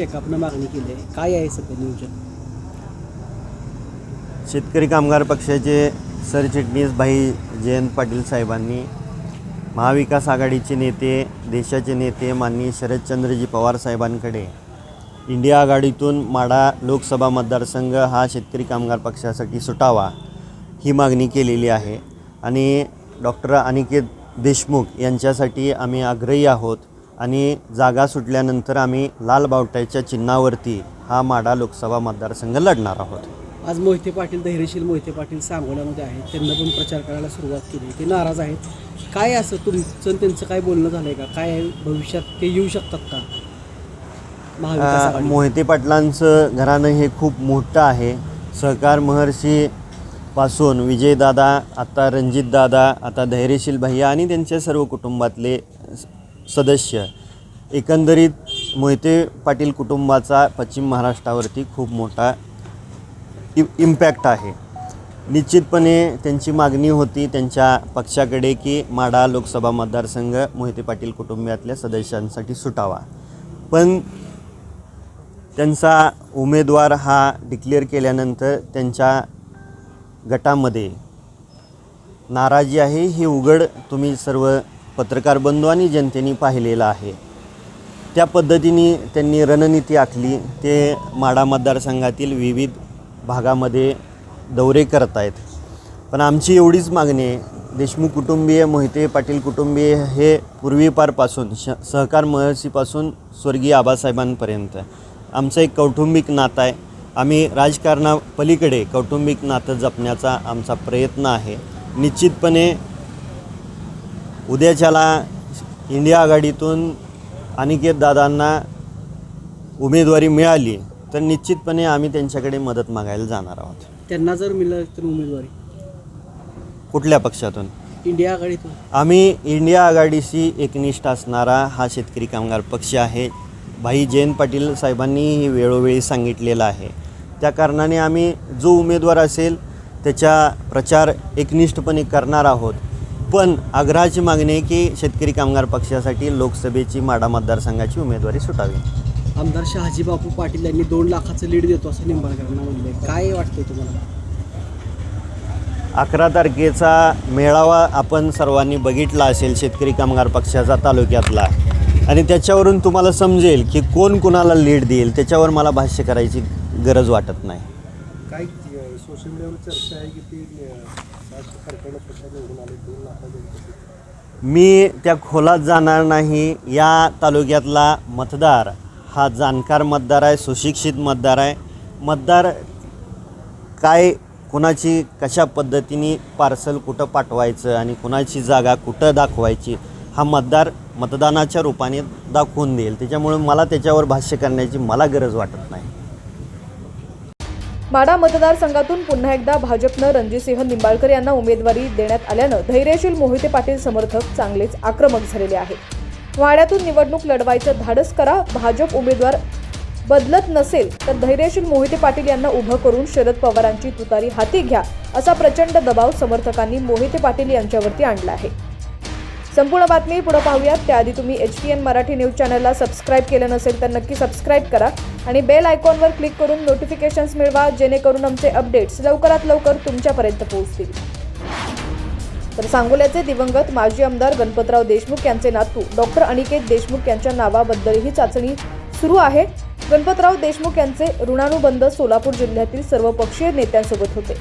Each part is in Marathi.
चेकअपनं मागणी केली आहे. काय आहे सध्या नियोजन? शेतकरी कामगार पक्षाचे सरचिटणीस भाई जयंत पाटील साहेबांनी महाविकास आघाडीचे नेते देशाचे नेते माननीय शरदचंद्रजी पवार साहेबांकडे इंडिया आघाडीतून माडा लोकसभा मतदारसंघ हा शेतकरी कामगार पक्षासाठी सुटावा ही मागणी केलेली आहे. आणि डॉक्टर अनिकेत देशमुख यांच्यासाठी आम्ही आग्रही आहोत आणि जागा सुटल्यानंतर आम्ही लाल बावट्याच्या चिन्हावरती हा माडा लोकसभा मतदारसंघ लढणार आहोत. आज मोहिते पाटील धैर्यशील मोहिते पाटील सांगोल्यामध्ये आहेत. त्यांना पण प्रचार करायला सुरुवात केली. ते नाराज आहेत. काय असं तुमचं त्यांचं काय बोलणं झालं आहे का? काय आहे भविष्यात ते येऊ शकतात का? मोहिते पाटलांचं घराणं हे खूप मोठं आहे. सहकार महर्षी पासून विजयदादा आता रणजितदादा आता धैर्यशील भैया आणि त्यांच्या सर्व कुटुंबातले सदस्य एकंदरीत मोहिते पाटील कुटुंबाचा पश्चिम महाराष्ट्रावरती खूप मोठा इ इम्पॅक्ट आहे. निश्चितपणे त्यांची मागणी होती त्यांच्या पक्षाकडे की माडा लोकसभा मतदारसंघ मोहिते पाटील कुटुंबातल्या सदस्यांसाठी सुटावा. पण त्यांचा उमेदवार हा डिक्लेअर केल्यानंतर त्यांच्या गटामध्ये नाराजी आहे हे उघड तुम्ही सर्व पत्रकार बंधू आणि जनतेने पाहिलेलं आहे. त्या पद्धतीने त्यांनी रणनीती आखली. ते माडा मतदारसंघातील विविध भागामध्ये दौरे करत आहेत पण आमची एवढीच मागणी आहे. देशमुख कुटुंबीय मोहिते पाटील कुटुंबीय हे पूर्वीपारपासून श सहकार महर्षीपासून स्वर्गीय आबासाहेबांपर्यंत. आमचं एक कौटुंबिक नातं आहे. आम्ही राजकारणापलीकडे कौटुंबिक नातं जपण्याचा आमचा प्रयत्न आहे. निश्चितपणे उद्याच्याला इंडिया आघाडीतून अनिकेत दादांना उमेदवारी मिळाली तर निश्चितपणे आम्ही त्यांच्याकडे मदत मागायला जाणार आहोत. त्यांना जर मिळालं तर उमेदवारी? कुठल्या पक्षातून? इंडिया आघाडीतून. आम्ही इंडिया आघाडीशी एकनिष्ठ असणारा हा शेतकरी कामगार पक्ष आहे. भाई जयंत पाटील साहेबांनीही वेळोवेळी सांगितलेलं आहे. त्या कारणाने आम्ही जो उमेदवार असेल त्याच्या प्रचार एकनिष्ठपणे करणार आहोत. पण आग्रहाची मागणी आहे की शेतकरी कामगार पक्षासाठी लोकसभेची माडा मतदारसंघाची उमेदवारी सुटावी. आमदार शहाजी बापू पाटील यांनी दोन लाखाचं लीड देतो असं निंबाळकरांना म्हणलंय. काय वाटतंय तुम्हाला? अकरा तारखेचा मेळावा आपण सर्वांनी बघितला असेल शेतकरी कामगार पक्षाचा तालुक्यातला. आणि त्याच्यावरून तुम्हाला समजेल की कोण कुणाला लीड देईल त्याच्यावर मला भाष्य करायची गरज वाटत नाही. काय सोशल मीडियावर चर्चा आहे की ती मी त्या खोलात जाणार नाही या तालुक्यातला मतदार हा जाणकार मतदार आहे सुशिक्षित मतदार आहे. मतदार काय कुणाची कशा पद्धतीने पार्सल कुठं पाठवायचं आणि कुणाची जागा कुठं दाखवायची हा मतदार मतदानाच्या रूपाने दाखवून देईल. त्याच्यामुळे मला त्याच्यावर भाष्य करण्याची मला गरज वाटत नाही. माडा मतदारसंघातून पुन्हा एकदा भाजपनं रणजितसिंह निंबाळकर यांना उमेदवारी देण्यात आल्यानं धैर्यशील मोहिते पाटील समर्थक चांगलेच आक्रमक झालेले आहेत. वाड्यातून निवडणूक लढवायचं धाडस करा भाजप उमेदवार बदलत नसेल तर धैर्यशील मोहिते पाटील यांना उभं करून शरद पवारांची तुतारी हाती घ्या असा प्रचंड दबाव समर्थकांनी मोहिते पाटील यांच्यावरती आणला आहे. संपूर्ण बातमी पुढे पाहूयात. त्याआधी तुम्ही H P N Marathi news चॅनलला सबस्क्राईब केलं नसेल तर नक्की सबस्क्राईब करा. आणि बेल आयकॉनवर क्लिक करून नोटिफिकेशन्स मिळवा जेणेकरून आमचे अपडेट्स लवकरात लवकर तुमच्यापर्यंत पोहोचतील. तर सांगोल्याचे दिवंगत माजी आमदार गणपतराव देशमुख यांचे नातू डॉक्टर अनिकेत देशमुख यांच्या नावाबद्दलही चाचणी सुरू आहे. गणपतराव देशमुख यांचे ऋणानुबंध सोलापूर जिल्ह्यातील सर्वपक्षीय नेत्यांसोबत होते.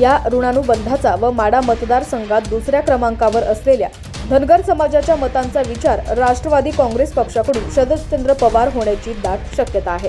या ऋणानुबंधाचा व माडा मतदारसंघात दुसऱ्या क्रमांकावर असलेल्या धनगर समाजाच्या मतांचा विचार राष्ट्रवादी काँग्रेस पक्षाकडून शरदचंद्र पवार होण्याची दाट शक्यता आहे.